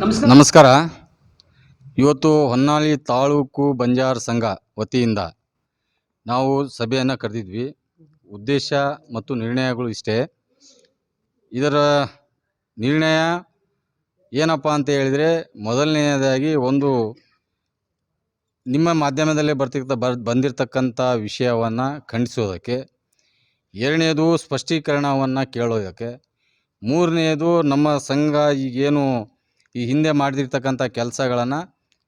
ನಮಸ್ಕಾರ. ಇವತ್ತು ಹೊನ್ನಾಳಿ ತಾಲೂಕು ಬಂಜಾರ ಸಂಘ ವತಿಯಿಂದ ನಾವು ಸಭೆಯನ್ನು ಕರೆದಿದ್ವಿ. ಉದ್ದೇಶ ಮತ್ತು ನಿರ್ಣಯಗಳು ಇಷ್ಟೇ. ಇದರ ನಿರ್ಣಯ ಏನಪ್ಪ ಅಂತ ಹೇಳಿದರೆ, ಮೊದಲನೆಯದಾಗಿ ಒಂದು ನಿಮ್ಮ ಮಾಧ್ಯಮದಲ್ಲೇ ಬರ್ತಿರ್ತ, ಬರ್, ಬಂದಿರತಕ್ಕಂಥ ವಿಷಯವನ್ನು ಖಂಡಿಸೋದಕ್ಕೆ, ಎರಡನೇದು ಸ್ಪಷ್ಟೀಕರಣವನ್ನು ಕೇಳೋದಕ್ಕೆ, ಮೂರನೆಯದು ನಮ್ಮ ಸಂಘ ಈಗೇನು ಈ ಹಿಂದೆ ಮಾಡದಿರ್ತಕ್ಕಂಥ ಕೆಲಸಗಳನ್ನು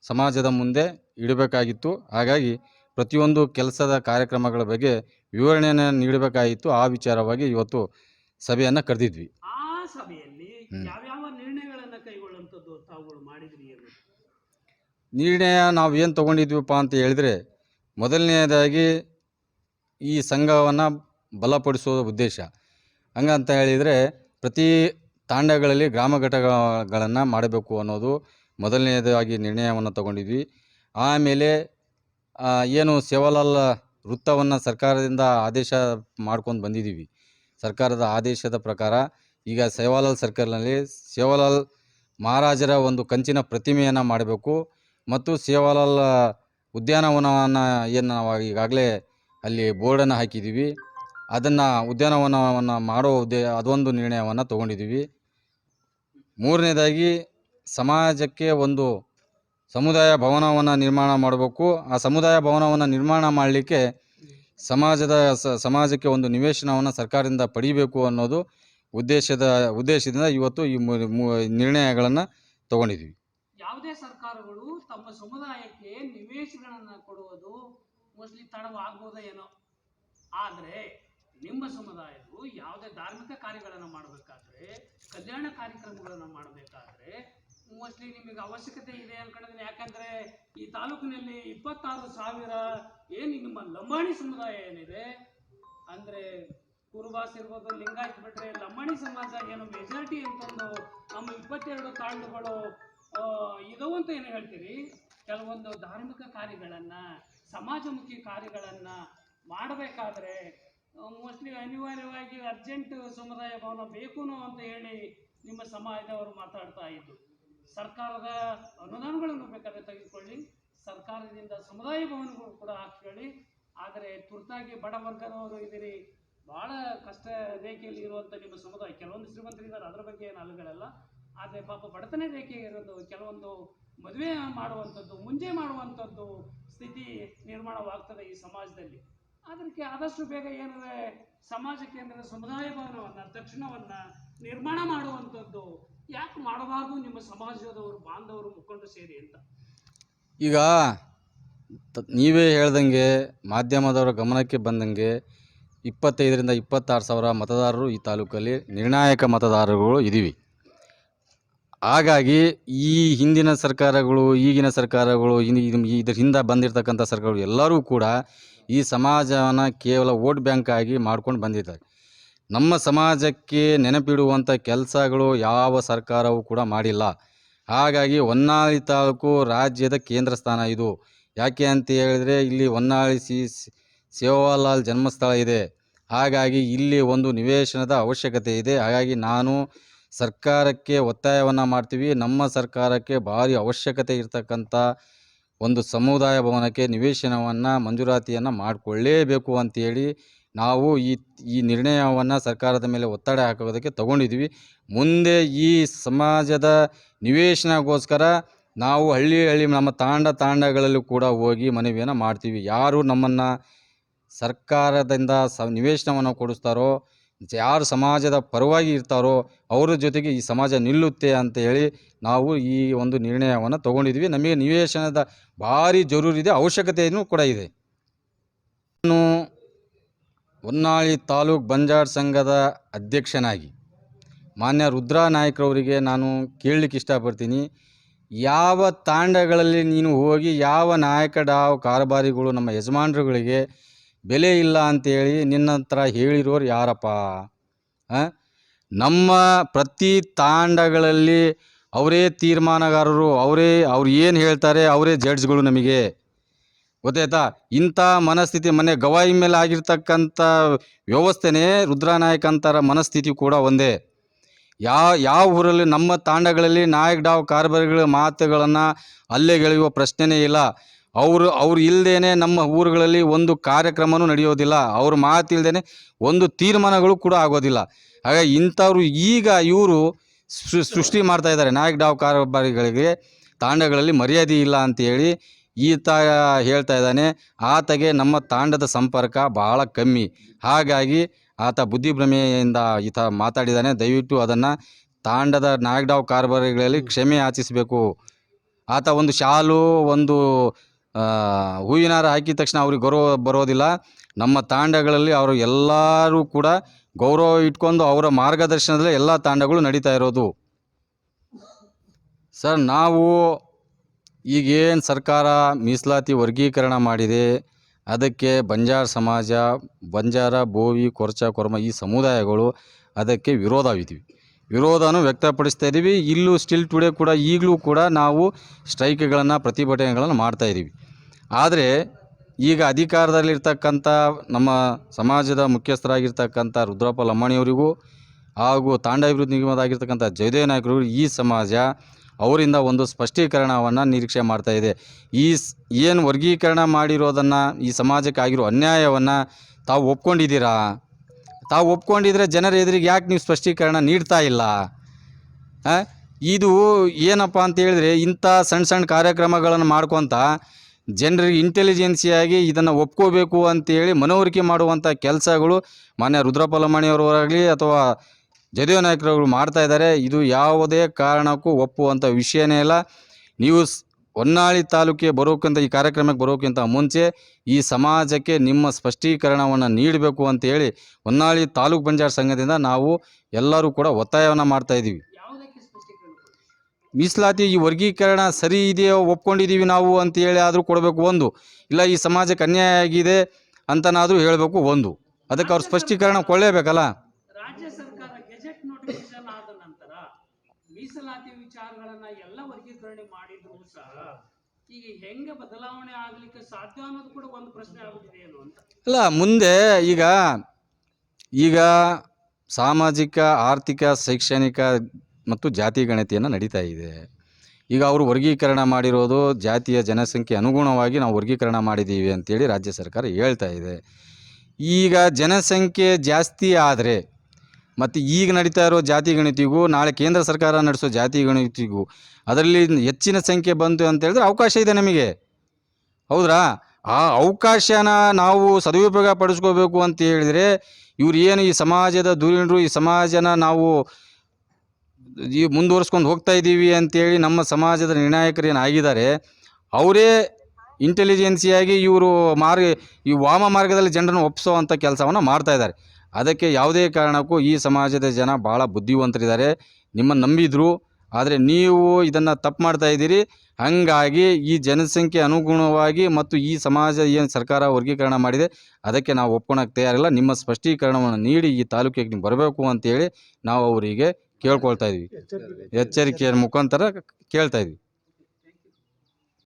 ಸಮಾಜದ ಮುಂದೆ ಇಡಬೇಕಾಗಿತ್ತು. ಹಾಗಾಗಿ ಪ್ರತಿಯೊಂದು ಕೆಲಸದ ಕಾರ್ಯಕ್ರಮಗಳ ಬಗ್ಗೆ ವಿವರಣೆಯನ್ನು ನೀಡಬೇಕಾಗಿತ್ತು. ಆ ವಿಚಾರವಾಗಿ ಇವತ್ತು ಸಭೆಯನ್ನು ಕರೆದಿದ್ವಿ. ಆ ಸಭೆಯಲ್ಲಿ ಹ್ಮ್. ಯಾವ್ಯಾವ ನಿರ್ಣಯಗಳನ್ನ ಕೈಗೊಳ್ಳುವಂಥದ್ದು ತಾವುಗಳು ಮಾಡಿದ್ರಿ ಏನು ನಿರ್ಣಯ ನಾವು ಏನು ತೊಗೊಂಡಿದ್ವಿಪ್ಪ ಅಂತ ಹೇಳಿದರೆ ಮೊದಲನೆಯದಾಗಿ ಈ ಸಂಘವನ್ನು ಬಲಪಡಿಸುವ ಉದ್ದೇಶ. ಹಂಗಂತ ಹೇಳಿದರೆ ಪ್ರತಿ ತಾಂಡಗಳಲ್ಲಿ ಗ್ರಾಮ ಘಟಕಗಳನ್ನು ಮಾಡಬೇಕು ಅನ್ನೋದು ಮೊದಲನೆಯದಾಗಿ ನಿರ್ಣಯವನ್ನು ತಗೊಂಡಿದ್ವಿ. ಆಮೇಲೆ ಏನು ಸೇವಾಲಾಲ್ ವೃತ್ತವನ್ನು ಸರ್ಕಾರದಿಂದ ಆದೇಶ ಮಾಡ್ಕೊಂಡು ಬಂದಿದ್ದೀವಿ ಸರ್ಕಾರದ ಆದೇಶದ ಪ್ರಕಾರ ಈಗ ಸೇವಾಲಾಲ್ ಸರ್ಕಲ್ನಲ್ಲಿ ಸೇವಾಲಾಲ್ ಮಹಾರಾಜರ ಒಂದು ಕಂಚಿನ ಪ್ರತಿಮೆಯನ್ನು ಮಾಡಬೇಕು ಮತ್ತು ಸೇವಾಲಾಲ್ ಉದ್ಯಾನವನವನ್ನು ಏನು ನಾವು ಈಗಾಗಲೇ ಅಲ್ಲಿ ಬೋರ್ಡನ್ನು ಹಾಕಿದ್ದೀವಿ ಅದನ್ನು ಉದ್ಯಾನವನವನ್ನು ಮಾಡೋ ಉದ್ದೇ ಅದೊಂದು ನಿರ್ಣಯವನ್ನು ತೊಗೊಂಡಿದ್ದೀವಿ ಮೂರನೇದಾಗಿ ಸಮಾಜಕ್ಕೆ ಒಂದು ಸಮುದಾಯ ಭವನವನ್ನು ನಿರ್ಮಾಣ ಮಾಡಬೇಕು. ಆ ಸಮುದಾಯ ಭವನವನ್ನು ನಿರ್ಮಾಣ ಮಾಡಲಿಕ್ಕೆ ಸಮಾಜದ ಸಮಾಜಕ್ಕೆ ಒಂದು ನಿವೇಶನವನ್ನು ಸರ್ಕಾರದಿಂದ ಪಡಿಬೇಕು ಅನ್ನೋದು ಉದ್ದೇಶದ, ಉದ್ದೇಶದಿಂದ ಇವತ್ತು ಈ ನಿರ್ಣಯಗಳನ್ನು ತಗೊಂಡಿದ್ದೀವಿ ಯಾವುದೇ ಸರ್ಕಾರಗಳು ತಮ್ಮ ಸಮುದಾಯಕ್ಕೆ ನಿವೇಶನಗಳನ್ನು ಕೊಡುವುದು ಮೋಸ್ಟ್ಲಿ ತಡವಾಗ್ಬೋದ ಏನೋ. ಆದ್ರೆ ನಿಮ್ಮ ಸಮುದಾಯವು ಯಾವುದೇ ಧಾರ್ಮಿಕ ಕಾರ್ಯಗಳನ್ನು ಮಾಡಬೇಕಾದ್ರೆ, ಕಲ್ಯಾಣ ಕಾರ್ಯಕ್ರಮಗಳನ್ನು ಮಾಡಬೇಕಾದ್ರೆ ಮೋಸ್ಟ್ಲಿ ನಿಮಗೆ ಅವಶ್ಯಕತೆ ಇದೆ ಅನ್ಕೊಂಡಿದ್ದೀನಿ. ಯಾಕಂದ್ರೆ ಈ ತಾಲೂಕಿನಲ್ಲಿ ಇಪ್ಪತ್ತಾರು ಸಾವಿರ ಏನು ನಿಮ್ಮ ಲಂಬಾಣಿ ಸಮುದಾಯ ಏನಿದೆ, ಅಂದ್ರೆ ಕುರುಬಾಸ್ ಇರ್ಬೋದು, ಲಿಂಗಾಯತ್ ಬಿಟ್ರೆ ಲಂಬಾಣಿ ಸಮಾಜ ಏನು ಮೆಜಾರಿಟಿ ಅಂತಂದು ನಮ್ಮ ಇಪ್ಪತ್ತೆರಡು ತಾಂಡುಗಳು ಇದಾವು ಅಂತ ಏನು ಹೇಳ್ತೀರಿ? ಕೆಲವೊಂದು ಧಾರ್ಮಿಕ ಕಾರ್ಯಗಳನ್ನ, ಸಮಾಜಮುಖಿ ಕಾರ್ಯಗಳನ್ನ ಮಾಡಬೇಕಾದ್ರೆ ಅರ್ಜೆಂಟ್ ಸಮುದಾಯ ಭವನ ಬೇಕು ಅಂತ ಹೇಳಿ ನಿಮ್ಮ ಸಮಾಜದವರು ಮಾತಾಡ್ತಾ ಇದ್ದು ಸರ್ಕಾರದ ಅನುದಾನಗಳನ್ನು ಬೇಕಾದ್ರೆ ತೆಗೆದುಕೊಳ್ಳಿ, ಸರ್ಕಾರದಿಂದ ಸಮುದಾಯ ಭವನಗಳು ಕೂಡ ಹಾಕ್ಕೊಳ್ಳಿ. ಆದರೆ ತುರ್ತಾಗಿ ಬಡ ವರ್ಗದವರು ಇದ್ದೀರಿ, ಬಹಳ ಕಷ್ಟ ರೇಖೆಯಲ್ಲಿ ಇರುವಂಥ ನಿಮ್ಮ ಸಮುದಾಯ, ಕೆಲವೊಂದು ಶ್ರೀಮಂತರಿದ್ದಾರೆ ಅದರ ಬಗ್ಗೆ ಏನು ಅಲ್ಲಗಳಲ್ಲ ಆದರೆ ಪಾಪ ಬಡತನ ರೇಖೆ ಇರೋದು ಕೆಲವೊಂದು ಮದುವೆ ಮಾಡುವಂಥದ್ದು ಮುಂಜೆ ಮಾಡುವಂಥದ್ದು ಸ್ಥಿತಿ ನಿರ್ಮಾಣವಾಗ್ತದೆ ಈ ಸಮಾಜದಲ್ಲಿ. ಅದಕ್ಕೆ ಆದಷ್ಟು ಬೇಗ ಏನಿದೆ ಸಮಾಜಕ್ಕೆ ಏನಿದೆ ಸಮುದಾಯ ಭವನವನ್ನು ದಕ್ಷಿಣವನ್ನ ನಿರ್ಮಾಣ ಮಾಡುವಂಥದ್ದು ಯಾಕೆ ಮಾಡಬಾರ್ದು ನಿಮ್ಮ ಸಮಾಜದವರು, ಬಾಂಧವರು, ಮುಖಂಡರು ಸೇರಿ ಅಂತ? ಈಗ ನೀವೇ ಹೇಳ್ದಂಗೆ ಮಾಧ್ಯಮದವರ ಗಮನಕ್ಕೆ ಬಂದಂಗೆ ಇಪ್ಪತ್ತೈದರಿಂದ ಇಪ್ಪತ್ತಾರು ಸಾವಿರ ಮತದಾರರು ಈ ತಾಲೂಕಲ್ಲಿ ನಿರ್ಣಾಯಕ ಮತದಾರರುಗಳು ಇದ್ದೀವಿ ಹಾಗಾಗಿ ಈ ಹಿಂದಿನ ಸರ್ಕಾರಗಳು, ಈಗಿನ ಸರ್ಕಾರಗಳು ಇದರಿಂದ ಬಂದಿರತಕ್ಕಂಥ ಸರ್ಕಾರಗಳು ಎಲ್ಲರೂ ಕೂಡ ಈ ಸಮಾಜವನ್ನು ಕೇವಲ ವೋಟ್ ಬ್ಯಾಂಕ್ ಆಗಿ ಮಾಡ್ಕೊಂಡು ಬಂದಿದ್ದಾರೆ. ನಮ್ಮ ಸಮಾಜಕ್ಕೆ ನೆನಪಿಡುವಂಥ ಕೆಲಸಗಳು ಯಾವ ಸರ್ಕಾರವೂ ಕೂಡ ಮಾಡಿಲ್ಲ. ಹಾಗಾಗಿ ಹೊನ್ನಾಳಿ ತಾಲೂಕು ರಾಜ್ಯದ ಕೇಂದ್ರ ಸ್ಥಾನ ಇದು. ಯಾಕೆ ಅಂತ ಹೇಳಿದರೆ ಇಲ್ಲಿ ಹೊನ್ನಾಳಿ ಸಿ ಸೇವಾಲಾಲ್ ಜನ್ಮಸ್ಥಳ ಇದೆ. ಹಾಗಾಗಿ ಇಲ್ಲಿ ಒಂದು ನಿವೇಶನದ ಅವಶ್ಯಕತೆ ಇದೆ. ಹಾಗಾಗಿ ನಾನು ಸರ್ಕಾರಕ್ಕೆ ಒತ್ತಾಯವನ್ನು ಮಾಡ್ತೀವಿ. ನಮ್ಮ ಸರ್ಕಾರಕ್ಕೆ ಭಾರಿ ಅವಶ್ಯಕತೆ ಇರತಕ್ಕಂಥ ಒಂದು ಸಮುದಾಯ ಭವನಕ್ಕೆ ನಿವೇಶನವನ್ನು, ಮಂಜೂರಾತಿಯನ್ನು ಮಾಡಿಕೊಳ್ಳೇಬೇಕು ಅಂತೇಳಿ ನಾವು ಈ ಈ ನಿರ್ಣಯವನ್ನು ಸರ್ಕಾರದ ಮೇಲೆ ಒತ್ತಡ ಹಾಕೋದಕ್ಕೆ ತಗೊಂಡಿದ್ದೀವಿ ಮುಂದೆ ಈ ಸಮಾಜದ ನಿವೇಶನಗೋಸ್ಕರ ನಾವು ಹಳ್ಳಿ ಹಳ್ಳಿ ನಮ್ಮ ತಾಂಡ ತಾಂಡಗಳಲ್ಲೂ ಕೂಡ ಹೋಗಿ ಮನವಿಯನ್ನು ಮಾಡ್ತೀವಿ. ಯಾರು ನಮ್ಮನ್ನು ಸರ್ಕಾರದಿಂದ ಸ, ನಿವೇಶನವನ್ನು ಕೊಡಿಸ್ತಾರೋ, ಯಾರು ಸಮಾಜದ ಪರವಾಗಿ ಇರ್ತಾರೋ, ಅವರ ಜೊತೆಗೆ ಈ ಸಮಾಜ ನಿಲ್ಲುತ್ತೆ ಅಂತ ಹೇಳಿ ನಾವು ಈ ಒಂದು ನಿರ್ಣಯವನ್ನು ತಗೊಂಡಿದ್ವಿ ನಮಗೆ ನಿವೇಶನದ ಭಾರಿ ಜರೂರಿದೆ, ಅವಶ್ಯಕತೆಯೂ ಕೂಡ ಇದೆ. ನಾನು ಹೊನ್ನಾಳಿ ತಾಲೂಕ್ ಬಂಜಾರ್ ಸಂಘದ ಅಧ್ಯಕ್ಷನಾಗಿ, ಮಾನ್ಯ ರುದ್ರಾ ನಾಯ್ಕರವರಿಗೆ ನಾನು ಕೇಳಲಿಕ್ಕೆ ಇಷ್ಟಪಡ್ತೀನಿ. ಯಾವ ತಾಂಡಗಳಲ್ಲಿ ನೀನು ಹೋಗಿ, ಯಾವ ನಾಯಕ ಡಾವ್ ಕಾರಬಾರಿಗಳು ನಮ್ಮ ಯಜಮಾನರುಗಳಿಗೆ ಬೆಲೆ ಇಲ್ಲ ಅಂತೇಳಿ ನಿನ್ನ ಹತ್ರ ಹೇಳಿರೋರು ಯಾರಪ್ಪ? ನಮ್ಮ ಪ್ರತಿ ತಾಂಡಗಳಲ್ಲಿ ಅವರೇ ತೀರ್ಮಾನಗಾರರು, ಅವರೇ ಅವ್ರು ಏನು ಹೇಳ್ತಾರೆ ಅವರೇ ಜಡ್ಜ್ಗಳು ನಮಗೆ. ಗೊತ್ತಾಯ್ತಾ? ಇಂಥ ಮನಸ್ಥಿತಿ ಮನೆ ಗವಾಯಿ ಮೇಲೆ ಆಗಿರ್ತಕ್ಕಂಥ ವ್ಯವಸ್ಥೆನೇ ರುದ್ರಾನಾಯಕ್ ಅಂತಾರ ಮನಸ್ಥಿತಿ ಕೂಡ ಒಂದೇ. ಯಾವ ಯಾವ ಊರಲ್ಲಿ, ನಮ್ಮ ತಾಂಡಗಳಲ್ಲಿ ನಾಯಕ್ ಡಾವ್ ಕಾರ್ಬಾರಿಗಳ ಮಾತುಗಳನ್ನು ಅಲ್ಲೆಗೆಳೆಯುವ ಪ್ರಶ್ನೆನೇ ಇಲ್ಲ. ಅವರು, ಅವ್ರು ಇಲ್ಲದೇನೆ ನಮ್ಮ ಊರುಗಳಲ್ಲಿ ಒಂದು ಕಾರ್ಯಕ್ರಮನೂ ನಡೆಯೋದಿಲ್ಲ. ಅವ್ರ ಮಾತಿಲ್ದೇ ಒಂದು ತೀರ್ಮಾನಗಳು ಕೂಡ ಆಗೋದಿಲ್ಲ. ಹಾಗಾಗಿ ಇಂಥವ್ರು ಈಗ ಇವರು ಸೃಷ್ಟಿ ಮಾಡ್ತಾ ಇದ್ದಾರೆ. ನಾಯಕ್ ಡಾವ್ ಕಾರೋಬಾರಿಗಳಿಗೆ ತಾಂಡಗಳಲ್ಲಿ ಮರ್ಯಾದೆ ಇಲ್ಲ ಅಂತೇಳಿ ಈತ ಹೇಳ್ತಾ ಇದ್ದಾನೆ, ಆತಗೆ ನಮ್ಮ ತಾಂಡದ ಸಂಪರ್ಕ ಬಹಳ ಕಮ್ಮಿ. ಹಾಗಾಗಿ ಆತ ಬುದ್ಧಿಭ್ರಮೆಯಿಂದ ಈತ ಮಾತಾಡಿದ್ದಾನೆ. ದಯವಿಟ್ಟು ಅದನ್ನು ತಾಂಡದ ನಾಯಕ್ ಡಾವ್ ಕಾರ್ಬಾರಿಗಳಲ್ಲಿ ಕ್ಷಮೆ ಯಾಚಿಸಬೇಕು ಆತ ಒಂದು ಶಾಲು, ಒಂದು ಆ, ಹೂವಿನ ಹಾರ ಹಾಕಿದ ತಕ್ಷಣ ಅವ್ರಿಗೆ ಗೌರವ ಬರೋದಿಲ್ಲ. ನಮ್ಮ ತಾಂಡಗಳಲ್ಲಿ ಅವರು ಎಲ್ಲರೂ ಕೂಡ ಗೌರವ ಇಟ್ಕೊಂಡು ಅವರ ಮಾರ್ಗದರ್ಶನದಲ್ಲೇ ಎಲ್ಲ ತಾಂಡಗಳು ನಡೀತಾ ಇರೋದು. ಸರ್ ನಾವು ಈಗೇನು ಸರ್ಕಾರ ಮೀಸಲಾತಿ ವರ್ಗೀಕರಣ ಮಾಡಿದೆ ಅದಕ್ಕೆ ಬಂಜಾರ ಸಮಾಜ ಬಂಜಾರ ಬೋವಿ ಕೊರ್ಚ ಕೊರ್ಮ ಈ ಸಮುದಾಯಗಳು ಅದಕ್ಕೆ ವಿರೋಧವಿದ್ದೀವಿ ವಿರೋಧನೂ ವ್ಯಕ್ತಪಡಿಸ್ತಾ ಇದ್ದೀವಿ ಇಲ್ಲೂ ಸ್ಟಿಲ್ ಟುಡೇ ಕೂಡ ಈಗಲೂ ಕೂಡ ನಾವು ಸ್ಟ್ರೈಕ್ಗಳನ್ನು, ಪ್ರತಿಭಟನೆಗಳನ್ನು ಮಾಡ್ತಾ ಇದ್ದೀವಿ ಆದರೆ ಈಗ ಅಧಿಕಾರದಲ್ಲಿರ್ತಕ್ಕಂಥ ನಮ್ಮ ಸಮಾಜದ ಮುಖ್ಯಸ್ಥರಾಗಿರ್ತಕ್ಕಂಥ ರುದ್ರಪ್ಪ ಲಮ್ಮಣಿಯವರಿಗೂ ಹಾಗೂ ತಾಂಡಾಭಿವೃದ್ಧಿ ನಿಗಮದಾಗಿರ್ತಕ್ಕಂಥ ಜಯದೇವ ನಾಯಕರು ಈ ಸಮಾಜ ಅವರಿಂದ ಒಂದು ಸ್ಪಷ್ಟೀಕರಣವನ್ನು ನಿರೀಕ್ಷೆ ಮಾಡ್ತಾ ಇದೆ. ಈ ಏನು ವರ್ಗೀಕರಣ ಮಾಡಿರೋದನ್ನು, ಈ ಸಮಾಜಕ್ಕೆ ಆಗಿರೋ ಅನ್ಯಾಯವನ್ನು ತಾವು ಒಪ್ಕೊಂಡಿದ್ದೀರಾ? ತಾವು ಒಪ್ಕೊಂಡಿದ್ರೆ ಜನರ ಎದುರಿಗೆ ಯಾಕೆ ನೀವು ಸ್ಪಷ್ಟೀಕರಣ ನೀಡ್ತಾ ಇಲ್ಲ? ಇದು ಏನಪ್ಪ ಅಂತ ಹೇಳಿದ್ರೆ ಇಂಥ ಸಣ್ಣ ಸಣ್ಣ ಕಾರ್ಯಕ್ರಮಗಳನ್ನು ಮಾಡ್ಕೊತ ಜನರಿಗೆ ಇಂಟೆಲಿಜೆನ್ಸಿಯಾಗಿ ಇದನ್ನು ಒಪ್ಕೋಬೇಕು ಅಂತೇಳಿ ಮನವರಿಕೆ ಮಾಡುವಂಥ ಕೆಲಸಗಳು ಮಾನ್ಯ ರುದ್ರಪ್ಪ ಲಮಾಣಿಯವರಾಗಲಿ ಅಥವಾ ಜಯದೇವ ನಾಯಕರುಗಳು ಮಾಡ್ತಾ ಇದ್ದಾರೆ. ಇದು ಯಾವುದೇ ಕಾರಣಕ್ಕೂ ಒಪ್ಪುವಂಥ ವಿಷಯನೇ ಇಲ್ಲ. ನೀವು ಸ್- ಹೊನ್ನಾಳಿ ತಾಲೂಕಿಗೆ ಬರೋಕ್ಕಿಂತ ಈ ಕಾರ್ಯಕ್ರಮಕ್ಕೆ ಬರೋಕ್ಕಿಂತ ಮುಂಚೆ ಈ ಸಮಾಜಕ್ಕೆ ನಿಮ್ಮ ಸ್ಪಷ್ಟೀಕರಣವನ್ನು ನೀಡಬೇಕು ಅಂತೇಳಿ ಹೊನ್ನಾಳಿ ತಾಲೂಕು ಪಂಚಾಯತ್ ಸಂಘದಿಂದ ನಾವು ಎಲ್ಲರೂ ಕೂಡ ಒತ್ತಾಯವನ್ನು ಮಾಡ್ತಾ ಇದ್ದೀವಿ? ಮೀಸಲಾತಿ ಈ ವರ್ಗೀಕರಣ ಸರಿ ಇದೆಯೋ ಒಪ್ಕೊಂಡಿದ್ದೀವಿ ನಾವು ಅಂತೇಳಿ ಆದರೂ ಕೊಡಬೇಕು ಒಂದು. ಇಲ್ಲ ಈ ಸಮಾಜಕ್ಕೆ ಅನ್ಯಾಯ ಆಗಿದೆ ಅಂತನಾದರೂ ಹೇಳಬೇಕು ಒಂದು. ಅದಕ್ಕೆ ಅವ್ರು ಸ್ಪಷ್ಟೀಕರಣ ಕೊಳ್ಳೇಬೇಕಲ್ಲ ಮೀಸಲಾತಿ ವಿಚಾರಗಳನ್ನ ಎಲ್ಲ ವರ್ಗೀಕರಣೆ ಮಾಡಿದ್ರು ಸಹ ಈಗ ಹೆಂಗೆ ಬದಲಾವಣೆ ಆಗ್ಲಿಕ್ಕೆ ಸಾಧ್ಯ ಅನ್ನೋದು ಕೂಡ ಒಂದು ಪ್ರಶ್ನೆ ಆಗುತ್ತಿದೆ ಏನು ಅಂತ. ಅಲ್ಲ, ಮುಂದೆ ಈಗ ಈಗ ಸಾಮಾಜಿಕ, ಆರ್ಥಿಕ, ಶೈಕ್ಷಣಿಕ ಮತ್ತು ಜಾತಿ ಗಣತಿಯನ್ನು ನಡೀತಾ ಇದೆ. ಈಗ ಅವರು ವರ್ಗೀಕರಣ ಮಾಡಿರೋದು ಜಾತಿಯ ಜನಸಂಖ್ಯೆ ಅನುಗುಣವಾಗಿ ನಾವು ವರ್ಗೀಕರಣ ಮಾಡಿದ್ದೀವಿ ಅಂತೇಳಿ ರಾಜ್ಯ ಸರ್ಕಾರ ಹೇಳ್ತಾ ಇದೆ. ಈಗ ಜನಸಂಖ್ಯೆ ಜಾಸ್ತಿ ಆದರೆ ಮತ್ತು ಈಗ ನಡೀತಾ ಇರೋ ಜಾತಿ ಗಣಿತಿಗೂ, ನಾಳೆ ಕೇಂದ್ರ ಸರ್ಕಾರ ನಡೆಸೋ ಜಾತಿ ಗಣಿತಿಗೂ, ಅದರಲ್ಲಿ ಹೆಚ್ಚಿನ ಸಂಖ್ಯೆ ಬಂತು ಅಂತ ಹೇಳಿದ್ರೆ ಅವಕಾಶ ಇದೆ ನಿಮಗೆ. ಹೌದ್ರಾ? ಆ ಅವಕಾಶನ ನಾವು ಸದುಪಯೋಗ ಪಡಿಸ್ಕೋಬೇಕು ಅಂತ ಹೇಳಿದರೆ ಇವ್ರು ಏನು ಈ ಸಮಾಜದ ಧುರೀಣರು, ಈ ಸಮಾಜನ ನಾವು ಈ ಮುಂದುವರ್ಸ್ಕೊಂಡು ಹೋಗ್ತಾ ಇದ್ದೀವಿ ಅಂತೇಳಿ ನಮ್ಮ ಸಮಾಜದ ನಿರ್ಣಾಯಕರು ಏನು ಆಗಿದ್ದಾರೆ, ಅವರೇ ಇಂಟೆಲಿಜೆನ್ಸಿಯಾಗಿ ಇವರು ಮಾರ್ಗ, ಈ ವಾಮ ಮಾರ್ಗದಲ್ಲಿ ಜನರನ್ನು ಒಪ್ಪಿಸೋ ಅಂಥ ಕೆಲಸವನ್ನು ಮಾಡ್ತಾ ಇದ್ದಾರೆ. ಅದಕ್ಕೆ ಯಾವುದೇ ಕಾರಣಕ್ಕೂ ಈ ಸಮಾಜದ ಜನ ಭಾಳ ಬುದ್ಧಿವಂತರಿದ್ದಾರೆ. ನಿಮ್ಮನ್ನು ನಂಬಿದ್ರು, ಆದರೆ ನೀವು ಇದನ್ನು ತಪ್ಪು ಮಾಡ್ತಾ ಇದ್ದೀರಿ. ಹಾಗಾಗಿ ಈ ಜನಸಂಖ್ಯೆ ಅನುಗುಣವಾಗಿ ಮತ್ತು ಈ ಸಮಾಜ ಏನು ಸರ್ಕಾರ ವರ್ಗೀಕರಣ ಮಾಡಿದೆ, ಅದಕ್ಕೆ ನಾವು ಒಪ್ಕೊಳಕ್ಕೆ ತಯಾರಿಲ್ಲ. ನಿಮ್ಮ ಸ್ಪಷ್ಟೀಕರಣವನ್ನು ನೀಡಿ ಈ ತಾಲೂಕಿಗೆ ನೀವು ಬರಬೇಕು ಅಂತೇಳಿ ನಾವು ಅವರಿಗೆ ಕೇಳ್ಕೊಳ್ತಾ ಇದ್ವಿ. ಎಚ್ಚರಿಕೆಯ ಮುಖಾಂತರ ಕೇಳ್ತಾ ಇದ್ವಿ.